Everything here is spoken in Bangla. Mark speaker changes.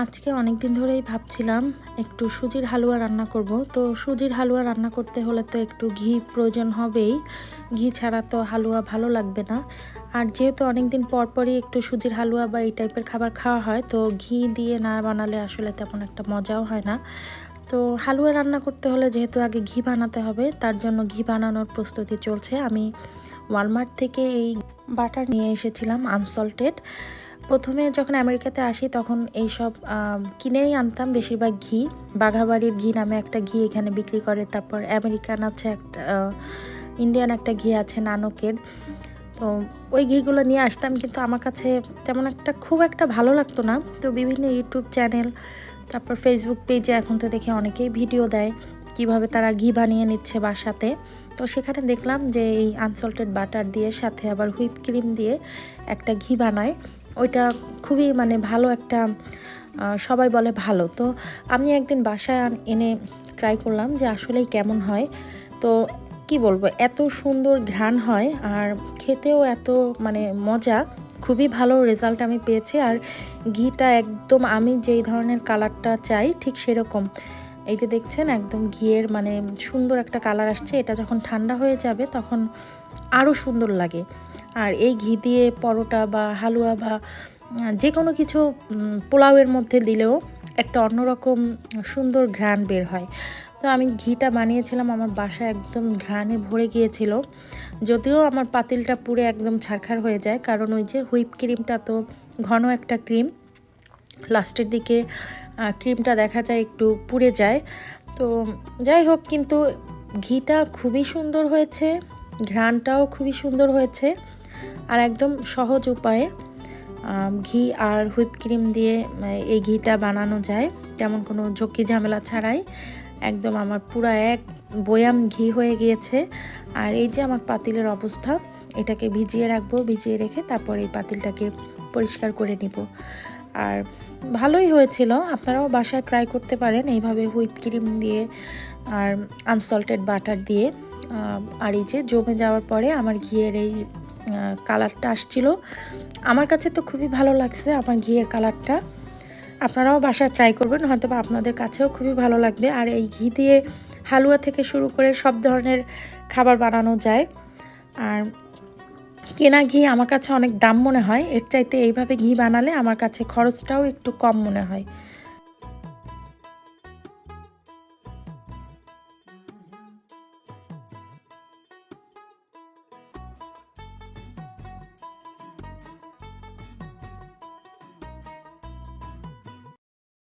Speaker 1: আজকে অনেক দিন ধরেই ভাবছিলাম একটু সুজির হালুয়া রান্না করব। তো সুজির হালুয়া রান্না করতে হলে তো একটু ঘি প্রয়োজন হবেই। ঘি ছাড়া তো হালুয়া ভালো লাগবে না। আর যেহেতু অনেক দিন পর পরই একটু সুজির হালুয়া বা এই টাইপের খাবার খাওয়া হয়, তো ঘি দিয়ে না বানালে আসলে তেমন একটা মজাও হয় না। তো হালুয়া রান্না করতে হলে যেহেতু আগে ঘি বানাতে হবে, তার জন্য ঘি বানানোর প্রস্তুতি চলছে। আমি ওয়ালমার্ট থেকে এই বাটার নিয়ে এসেছিলাম আনসল্টেড। প্রথমে যখন আমেরিকাতে আসি, তখন এইসব কিনেই আনতাম বেশিরভাগ ঘি। বাঘাবাড়ির ঘি নামে একটা ঘি এখানে বিক্রি করে। তারপর আমেরিকান আছে একটা ইন্ডিয়ান একটা ঘি আছে নানকের। তো ওই ঘিগুলো নিয়ে আসতাম, কিন্তু আমার কাছে তেমন একটা খুব একটা ভালো লাগতো না। তো বিভিন্ন ইউটিউব চ্যানেল, তারপর ফেসবুক পেজে এখন তো দেখে অনেকেই ভিডিও দেয়, কীভাবে তারা ঘি বানিয়ে নিচ্ছে বাসাতে। তো সেখানে দেখলাম যে এই আনসল্টেড বাটার দিয়ে, সাথে আবার হুইপ ক্রিম দিয়ে একটা ঘি বানায়। ওইটা খুবই মানে ভালো একটা সবাই বলে ভালো। তো আমি একদিন বাসায় এনে ট্রাই করলাম যে আসলেই কেমন হয়। তো কি বলব, এত সুন্দর ঘ্রাণ হয় আর খেতেও এত মানে মজা। খুবই ভালো রেজাল্ট আমি পেয়েছি আর ঘিটা একদম আমি যেই ধরনের কালারটা চাই ঠিক সেরকম। এই যে দেখছেন একদম ঘিয়ের মানে সুন্দর একটা কালার আসছে, এটা যখন ঠান্ডা হয়ে যাবে তখন আরও সুন্দর লাগে। আর এই ঘি দিয়ে পরোটা বা হালুয়া বা যে কোনো কিছু পোলাওয়ের মধ্যে দিলেও একটা অন্যরকম সুন্দর ঘ্রাণ বের হয়। তো আমি ঘিটা বানিয়েছিলাম, আমার বাসা একদম ঘ্রাণে ভরে গিয়েছিল। যদিও আমার পাতিলটা পুরো একদম ছারখার হয়ে যায়, কারণ ওই যে হুইপ ক্রিমটা তো ঘন একটা ক্রিম। লাস্টের দিকে ক্রিমটা দেখা যায় একটু পুড়ে যায়। তো যাই হোক, কিন্তু ঘিটা খুবই সুন্দর হয়েছে, ঘ্রাণটাও খুবই সুন্দর হয়েছে। আর একদম সহজ উপায়ে ঘি আর হুইপ ক্রিম দিয়ে এই ঘিটা বানানো যায়। তেমন কোনো ঝক্কি ঝামেলা ছাড়াই। একদম আমার পুরা এক বয়াম ঘি হয়ে গিয়েছে। আর এই যে আমার পাতিলের অবস্থা, এটাকে ভিজিয়ে রাখব, ভিজিয়ে রেখে তারপর এই পাতিলটাকে পরিষ্কার করে নিব। আর ভালোই হয়েছিল, আপনারাও বাসায় ট্রাই করতে পারেন এইভাবে হুইপ ক্রিম দিয়ে আর আনসল্টেড বাটার দিয়ে। আর এই যে জমে যাওয়ার পরে আমার ঘিয়ের এই কালারটা আসছিল। আমার কাছে তো খুবই ভালো লাগছে আমার ঘিয়ের কালারটা আপনারাও বাসায় ট্রাই করবেন হয়তো বা আপনাদের কাছেও খুবই ভালো লাগবে। আর এই ঘি দিয়ে হালুয়া থেকে শুরু করে সব ধরনের খাবার বানানো যায়। আর কেনা ঘি আমার কাছে অনেক দাম মনে হয়, এর চাইতে এইভাবে ঘি বানালে আমার কাছে খরচটাও একটু কম মনে হয়।